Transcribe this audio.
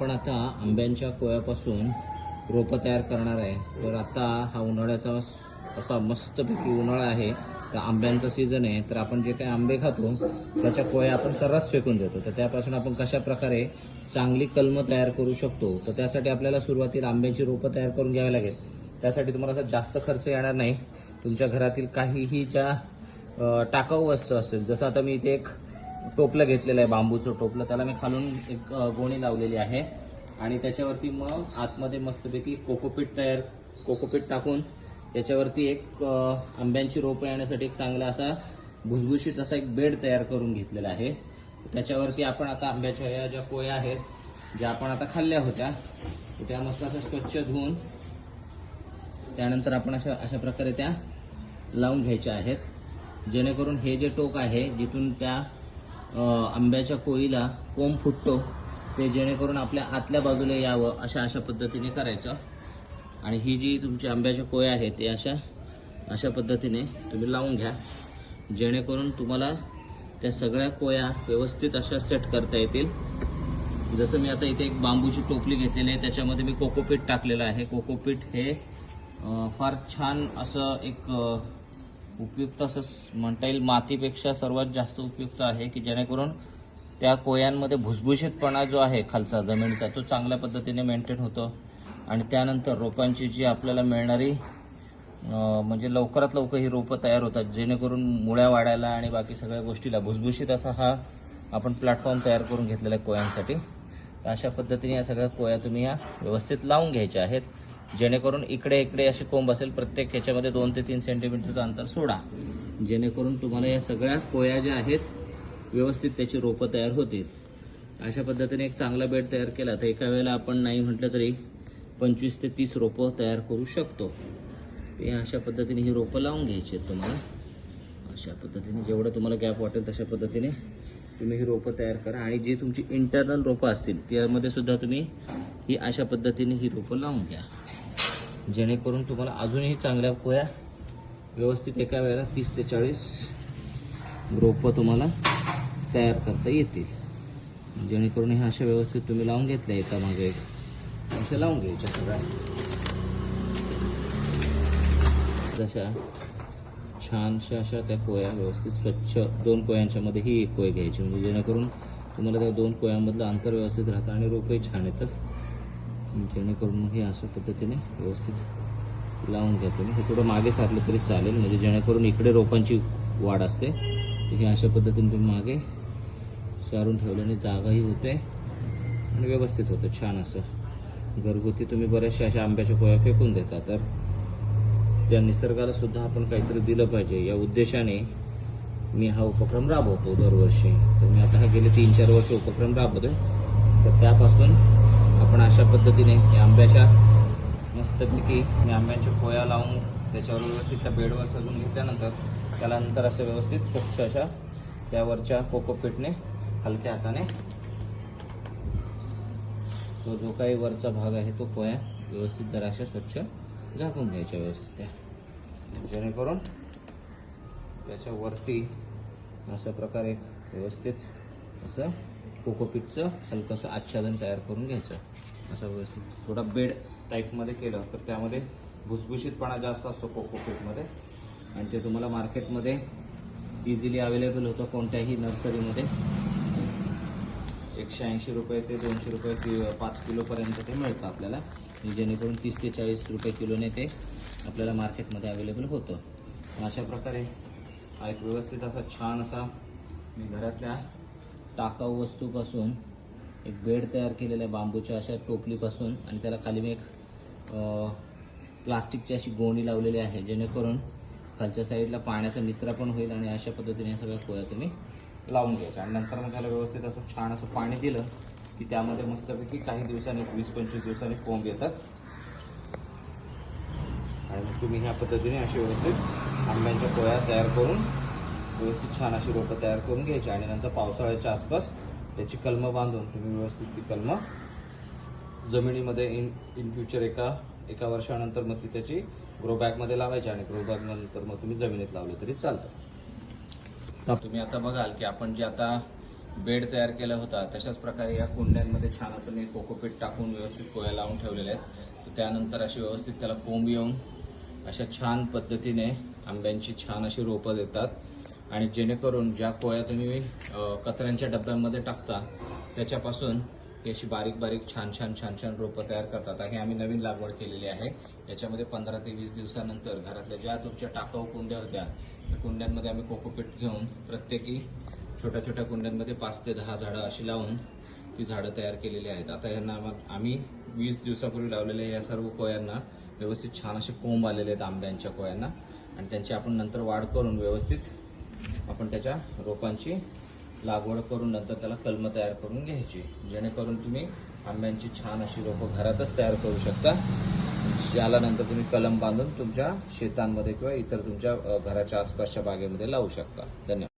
आपण आता आंब्यांच्या कोयापासून रोपं तयार करणार आहे. तर आता हा उन्हाळ्याचा असा मस्तपैकी उन्हाळा आहे. तर आंब्यांचा सीझन आहे. तर आपण जे काही आंबे खातो त्याच्या कोया आपण सर्रास फेकून देतो. तर त्यापासून आपण कशा प्रकारे चांगली कलमं तयार करू शकतो? तर त्यासाठी आपल्याला सुरुवातीला आंब्याची रोपं तयार करून घ्यावी लागेल. त्यासाठी तुम्हाला असं जास्त खर्च येणार नाही. तुमच्या घरातील काहीही ज्या टाकाऊ वस्तू असतील जसं आता मी इथे एक टोपलं घेतलेलं आहे बांबूचं टोपलं. त्याला मी खालून एक गोणी लावलेली आहे. आणि त्याच्यावरती मग आतमध्ये मस्तपैकी कोकोपीट तयार कोकोपीट टाकून त्याच्यावरती एक आंब्यांची रोपं येण्यासाठी एक चांगला असा भुसभुशीत असा एक बेड तयार करून घेतलेला आहे. त्याच्यावरती आपण आता आंब्याच्या या ज्या पोया आहेत ज्या आपण आता खाल्ल्या होत्या त्या मस्त असं स्वच्छ धुवून त्यानंतर आपण अशा अशा प्रकारे त्या लावून घ्यायच्या आहेत. जेणेकरून हे जे टोक आहे जिथून त्या आंब्याच्या कोळीला कोंब फुटतो. ते जेणेकरून आपल्या आतल्या बाजूला यावं अशा अशा पद्धतीने करायचं. आणि ही जी तुमची आंब्याच्या कोया आहेत ते अशा अशा पद्धतीने तुम्ही लावून घ्या. जेणेकरून तुम्हाला त्या सगळ्या कोया व्यवस्थित अशा सेट करता येतील. जसं मी आता इथे एक बांबूची टोपली घेतलेली आहे त्याच्यामध्ये मी कोकोपीट टाकलेलं आहे. कोकोपीट हे फार छान असं एक उपयुक्त असं म्हणता येईल मातीपेक्षा सर्वात जास्त उपयुक्त आहे की जेणेकरून त्या कोयांमध्ये भुसभुशीतपणा जो आहे खालचा जमिनीचा तो चांगल्या पद्धतीने मेंटेन होतो. आणि त्यानंतर रोपांची जी आपल्याला मिळणारी म्हणजे लवकरात लवकर ही रोपं तयार होतात जेणेकरून मुळ्या वाढायला आणि बाकी सगळ्या गोष्टीला भुसभुशीत असा हा आपण प्लॅटफॉर्म तयार करून घेतलेला आहे कोयांसाठी. तर अशा पद्धतीने या सगळ्या कोया तुम्ही या व्यवस्थित लावून घ्यायच्या आहेत. जेणेकरून इकडे इकडे असे कोंब असेल प्रत्येक ह्याच्यामध्ये दोन ते तीन सेंटीमीटरचं अंतर सोडा. जेणेकरून तुम्हाला या सगळ्या कोया ज्या आहेत व्यवस्थित त्याची रोपं तयार होतील. अशा पद्धतीने एक चांगला बेड तयार केला तर एका वेळेला आपण नाही म्हटलं तरी पंचवीस ते तीस रोपं तयार करू शकतो. हे अशा पद्धतीने ही रोपं लावून घ्यायची आहेत तुम्हाला. अशा पद्धतीने जेवढं तुम्हाला गॅप वाटेल तशा पद्धतीने तुम्ही ही रोपं तयार करा. आणि जी तुमची इंटरनल रोपं असतील त्यामध्ये सुद्धा तुम्ही ही अशा पद्धतीने ही रोपं लावून घ्या. जेणेकरून तुम्हाला अजूनही चांगल्या कोया व्यवस्थित एका वेळेला तीस ते चाळीस रोपं तुम्हाला तयार करता येतील. जेणेकरून ह्या अशा व्यवस्थित तुम्ही लावून घेतल्या एका मागे एक. अशा लावून घ्यायच्या सगळ्या. जशा छानशा अशा त्या कोया व्यवस्थित स्वच्छ दोन कोयांच्या मध्ये ही एक कोय घ्यायची. म्हणजे जेणेकरून तुम्हाला त्या दोन कोयांमधलं अंतर व्यवस्थित राहतं आणि रोपही छान येतं. जेणेकरून हे अशा पद्धतीने व्यवस्थित लावून घ्या तुम्ही हे थोडं मागे सारलं तरी चालेल म्हणजे जेणेकरून इकडे रोपांची वाढ असते. तर हे अशा पद्धतीने तुम्ही मागे सारून ठेवल्याने जागाही होते आणि व्यवस्थित होतं छान असं. घरगुती तुम्ही बऱ्याचशा अशा आंब्याच्या पोया फेकून देता. तर त्या निसर्गाला सुद्धा आपण काहीतरी दिलं पाहिजे. या उद्देशाने मी हा उपक्रम राबवतो दरवर्षी. तर मी आता हा गेले तीन चार वर्ष उपक्रम राबवतोय. तर त्यापासून आपण अशा पद्धतीने या आंब्याच्या मस्तपैकी मी आंब्याच्या पोया लावून त्याच्यावर व्यवस्थित त्या बेडवर सजून घेतल्यानंतर त्याला नंतर असं व्यवस्थित स्वच्छ अशा त्यावरच्या कोकोपीटने हलक्या हाताने तो जो काही वरचा भाग आहे तो पोया व्यवस्थित जरा अशा स्वच्छ झाकून घ्यायच्या व्यवस्थित त्या. जेणेकरून त्याच्या वरती अशा प्रकारे व्यवस्थित असं कोकोपीटचं हलकंसं आच्छादन तयार करून घ्यायचं. असं व्यवस्थित थोडा बेड टाईपमध्ये केलं तर त्यामध्ये भुसभुशीतपणा जास्त असतो कोकोपीटमध्ये आणि ते तुम्हाला मार्केटमध्ये इझिली अवेलेबल होतं कोणत्याही नर्सरीमध्ये. एकशे ऐंशी रुपये ते दोनशे रुपये कि पाच किलोपर्यंत ते मिळतं आपल्याला. जेणेकरून तीस ते चाळीस रुपये किलोने ते आपल्याला मार्केटमध्ये अवेलेबल होतं. अशा प्रकारे हा एक व्यवस्थित असा छान असा मी घरातल्या टाकाऊ वस्तूपासून एक बेड तयार केलेला आहे बांबूच्या अशा टोपलीपासून आणि त्याला खाली मी एक प्लास्टिकची अशी गोणी लावलेली आहे जेणेकरून खालच्या साईडला पाण्याचा निचरा पण होईल आणि अशा पद्धतीने या सगळ्या कोया तुम्ही लावून घ्यायच्या. आणि नंतर मग त्याला व्यवस्थित असं छान असं पाणी दिलं की त्यामध्ये मस्तपैकी काही दिवसांनी वीस पंचवीस दिवसांनी कोंब येतात. आणि मग तुम्ही ह्या पद्धतीने अशी व्यवस्थित आंब्यांच्या पोळ्या तयार करून व्यवस्थित छान अशी रोपं तयार करून घ्यायची आणि नंतर पावसाळ्याच्या आसपास त्याची कलमं बांधून तुम्ही व्यवस्थित ती कलमं जमिनीमध्ये इन इन फ्युचर एका एका वर्षानंतर मग ती त्याची ग्रो बॅगमध्ये लावायची आणि ग्रो बॅग नंतर मग तुम्ही जमिनीत लावलं तरी चालतं. तुम्ही आता बघाल की आपण जे आता बेड तयार केला होता तशाच प्रकारे या कुंड्यांमध्ये छान असं मी कोकोपीट टाकून व्यवस्थित कोया लावून ठेवलेले आहेत. तर त्यानंतर अशी व्यवस्थित त्याला कोंब येऊन अशा छान पद्धतीने आंब्यांची छान अशी रोपं देतात. आणि जेणेकरून ज्या कोळ्या तुम्ही कचऱ्यांच्या डब्यांमध्ये टाकता त्याच्यापासून ही अशी बारीक बारीक छान छान छान छान रोपं तयार करतात. हे आम्ही नवीन लागवड केलेली आहे. याच्यामध्ये पंधरा ते वीस दिवसानंतर घरातल्या ज्या तुमच्या टाकाऊ कुंड्या होत्या त्या कुंड्यांमध्ये आम्ही कोकोपीट घेऊन प्रत्येकी छोट्या छोट्या कुंड्यांमध्ये पाच ते दहा झाडं अशी लावून ती झाडं तयार केलेली आहेत. आता यांना आम्हा- आम्ही वीस दिवसापूर्वी लावलेल्या या सर्व कोयांना व्यवस्थित छान असे कोंब आलेले आहेत आंब्यांच्या कोयांना आणि त्यांची आपण नंतर वाढ करून व्यवस्थित आपण त्याच्या रोपांची लागवड करून नंतर त्याला कलम तयार करून घ्यायची. जेणेकरून तुम्ही आंब्यांची छान अशी रोपं घरातच तयार करू शकता. ज्याला नंतर तुम्ही कलम बांधून तुमच्या शेतांमध्ये किंवा इतर तुमच्या घराच्या आसपासच्या बागेमध्ये लावू शकता. धन्यवाद.